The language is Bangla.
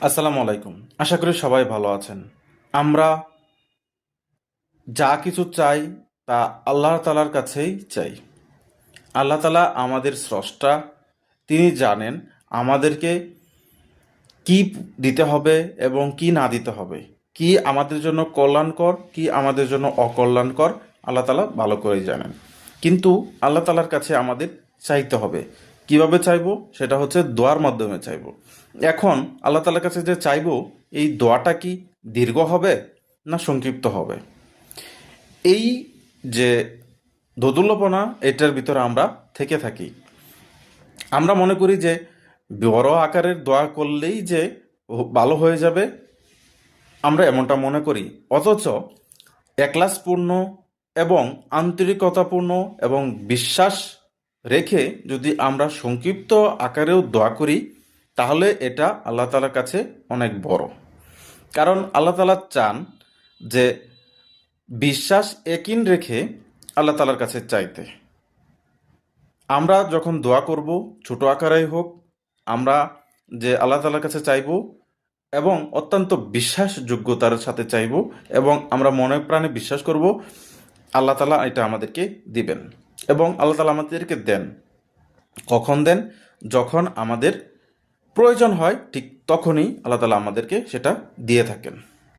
আসসালামু আলাইকুম। আশা করি সবাই ভালো আছেন। আমরা যা কিছু চাই তা আল্লাহ তালার কাছেই চাই। আল্লাহ তালা আমাদের স্রষ্টা, তিনি জানেন আমাদেরকে কি দিতে হবে এবং কি না দিতে হবে। কি আমাদের জন্য কল্যাণকর, কি আমাদের জন্য অকল্যাণকর, আল্লাহ তালা ভালো করেই জানেন। কিন্তু আল্লাহ তালার কাছে আমাদের চাইতে হবে। কীভাবে চাইব? সেটা হচ্ছে দোয়ার মাধ্যমে চাইব। এখন আল্লাহ তালার কাছে যে চাইব, এই দোয়াটা কি দীর্ঘ হবে না সংক্ষিপ্ত হবে? এই যে দোদুল্যপনা, এটার ভিতরে আমরা থেকে থাকি। আমরা মনে করি যে বড় আকারের দোয়া করলেই যে ভালো হয়ে যাবে। আমরা এমনটা মনে করি। অথচ একলাসপূর্ণ এবং আন্তরিকতাপূর্ণ এবং বিশ্বাস রেখে যদি আমরা সংক্ষিপ্ত আকারেও দোয়া করি, তাহলে এটা আল্লাহ তালার কাছে অনেক বড়। কারণ আল্লাহ তালা চান যে বিশ্বাস একিন রেখে আল্লাহ তালার কাছে চাইতে। আমরা যখন দোয়া করব, ছোট আকারেই হোক, আমরা যে আল্লাহ তালার কাছে চাইব এবং অত্যন্ত বিশ্বাসযোগ্যতার সাথে চাইব এবং আমরা মনে প্রাণে বিশ্বাস করব, আল্লাহ তালা এটা আমাদেরকে দিবেন। এবং আল্লাহ তালা আমাদেরকে দেন। কখন দেন? যখন আমাদের প্রয়োজন হয়, ঠিক তখনই আল্লাহ তালা আমাদেরকে সেটা দিয়ে থাকেন।